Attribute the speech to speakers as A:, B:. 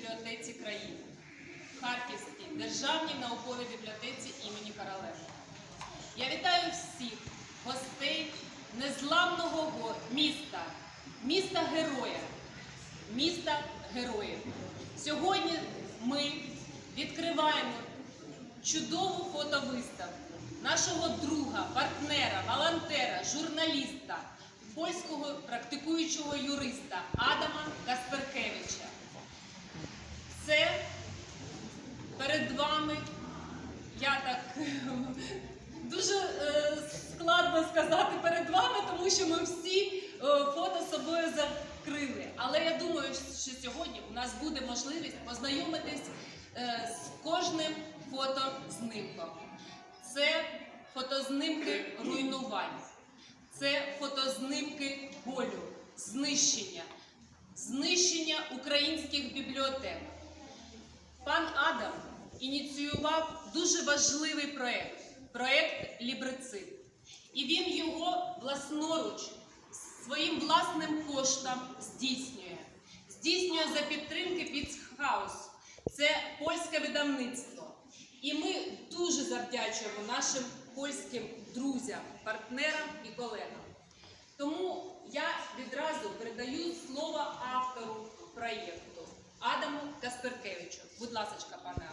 A: бібліотеці країни Харківській державній науковій бібліотеці імені Королева. Я вітаю всіх гостей незламного міста, міста героя, міста героїв. Сьогодні ми відкриваємо чудову фотовиставку нашого друга, партнера, волонтера, журналіста, польського практикуючого юриста Адама Касперкевича. Це перед вами, я так дуже е, складно сказати перед вами, тому що ми всі е, фото собою закрили. Але я думаю, що сьогодні у нас буде можливість познайомитись е, з кожним фотознимком. Це фотознимки руйнувань, це фотознимки болю, знищення, знищення українських бібліотек. Ініціював дуже важливий проєкт проєкт Лібрецит. І він його власноруч своїм власним коштом здійснює. Здійснює за підтримки Піцхаус. Це польське видавництво. І ми дуже завдячуємо нашим польським друзям, партнерам і колегам. Тому я відразу передаю слово автору проєкту Адаму Касперкевичу. Будь ласка, пане.